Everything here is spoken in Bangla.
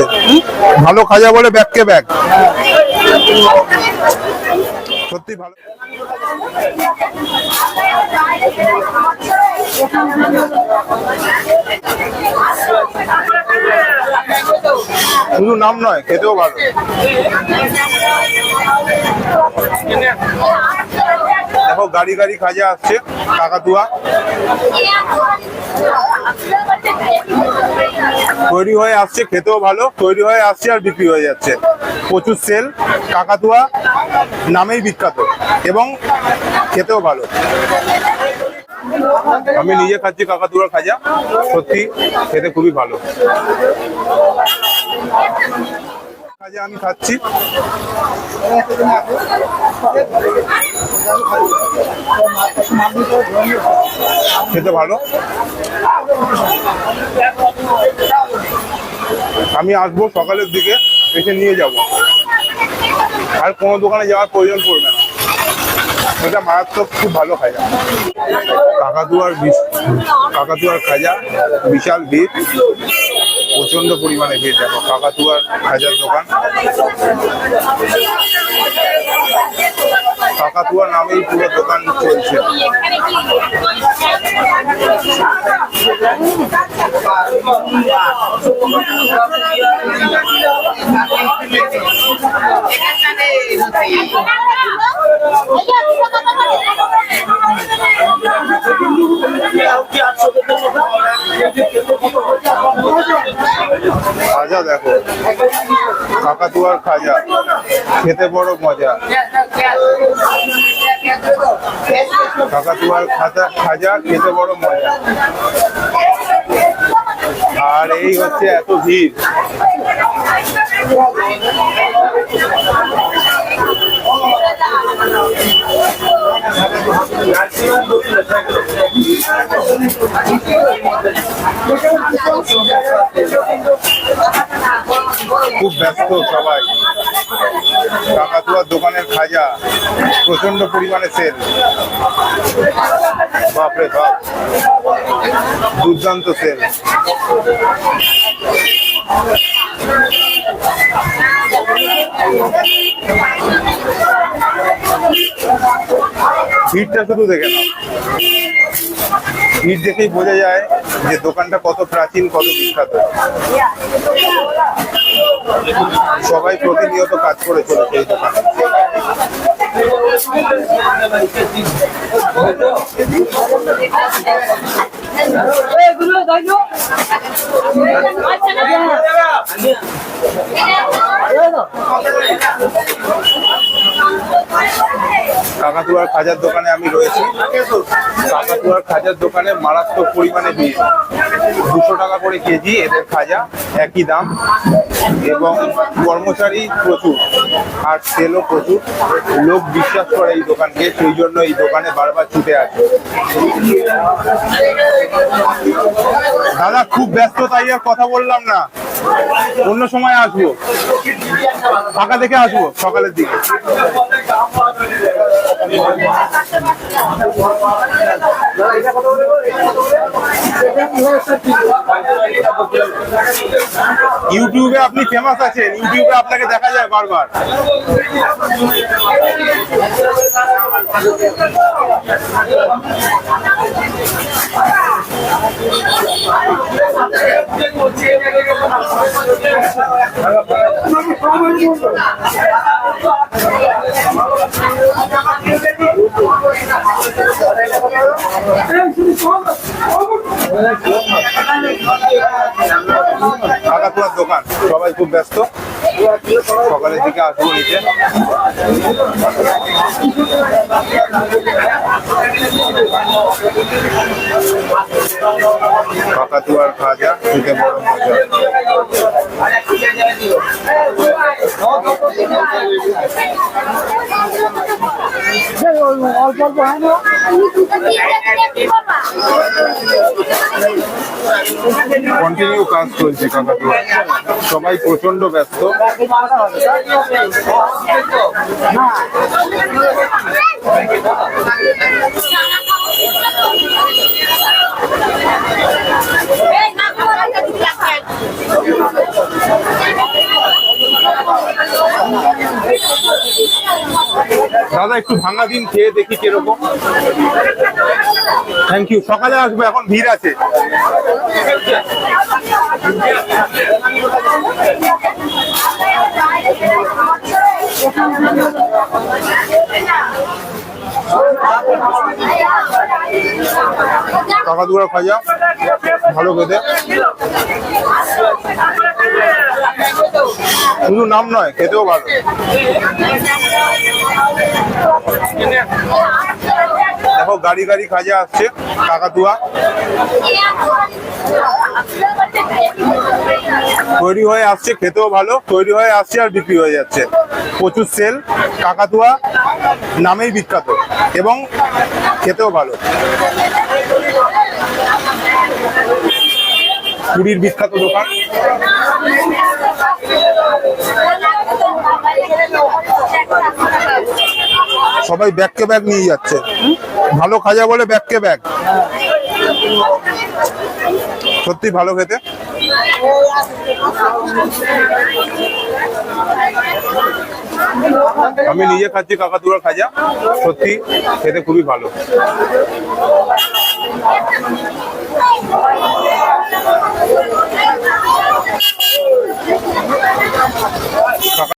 যাচ্ছে ভালো খাজা বলে ব্যাগকে ব্যাগ? সত্যি ভালো। শুধু নাম নয় খেতেও ভালো। দেখো, গাড়ি গাড়ি খাজা আসছে কাকাতুয়া তৈরি হয়ে আসছে, খেতেও ভালো, তৈরি হয়ে আসছে আর বিক্রি হয়ে যাচ্ছে। প্রচুর সেল কাকাতুয়া নামেই বিখ্যাত এবং খেতেও ভালো। আমি নিজে খাচ্ছি কাকাতুয়ার খাজা, সত্যি খেতে খুবই ভালো। খাজা আমি খাচ্ছি। খেতে ভালো। আমি আসব সকালের দিকে, এসে নিয়ে যাব। আর কোনো দোকানে যাওয়ার প্রয়োজন পড়বে না। এটা মারাত্মক খুব ভালো খাজা। কাকাতুয়ার কাকাতুয়ার খাজা, বিশাল ভিড় প্রচণ্ড পরিমাণে ভিড়। দেখো কাকাতুয়ার খাজার দোকান। কাকাতুয়া নামেই পুরো দোকান চলছে। খাজা দেখো। কাকাতুয়ার খাজা। খেতে বড় মজা। কাকাতুয়ার খাজা খাজা, খেতে বড় মজা। আর এই হচ্ছে এত ভিড়। খুব ব্যস্ত সবাই। কাকাতুয়ার দোকানের খাজা প্রচণ্ড পরিমাণে সেল বাপরে বাপ দুর্দান্ত সেল ভিড়টা শুধু দেখে না ভিড় দেখেই বোঝা যায় যে দোকানটা কত প্রাচীন, কত বিখ্যাত। সবাই প্রতিনিয়ত কাজ করে চলেছে এই দোকানে। কাকাতুয়ার খাজার দোকানে আমি রয়েছি। কাকাতুয়ার খাজার দোকানে মারাত্মক পরিমাণে ভিড় দুশো টাকা করে কেজি এদের খাজা, একই দাম। এবং কর্মচারী প্রচুর, আর সেলও প্রচুর। লোক বিশ্বাস করে এই দোকানকে, সেই জন্য এই দোকানে বারবার ছুটে আসে। দাদা, খুব ব্যস্ত তাই আর কথা বললাম না। অন্য সময় আসব। ফাঁকা দেখে আসব সকালের দিকে। ইউটিউবে আপনি ফেমাস আছেন ইউটিউবে আপনাকে দেখা যায় বারবার। কাকাতুয়ার দোকান সবাই খুব ব্যস্ত। সকালের দিকে আসব নিচে। কাকাতুয়ার খাজা খেতে বড় মজা। কন্টিনিউ কাজ চলছে কাকাতুয়া সবাই প্রচণ্ড ব্যস্ত। না। দাদা একটু ভাঙা দিন খেয়ে দেখি কীরকম। থ্যাংক ইউ সকালে আসব এখন ভিড় আছে। কাকাতুয়ার খাজা, ভালো খেতে। শুধু নাম নয়, খেতেও ভালো। দেখো, গাড়ি গাড়ি খাজা আসছে কাকাতুয়া তৈরি হয়ে আসছে, খেতেও ভালো, তৈরি হয়ে আসছে আর বিক্রি হয়ে যাচ্ছে। প্রচুর সেল কাকাতুয়া নামেই বিখ্যাত এবং খেতেও ভালো। পুরীর বিখ্যাত দোকান। সবাই ব্যাগকে ব্যাগ নিয়ে যাচ্ছে। ভালো খাজা বলে ব্যাগকে ব্যাগ সত্যি ভালো খেতে। আমি নিজে খাচ্ছি কাকাতুরা খাজা সত্যি খেতে খুবই ভালো।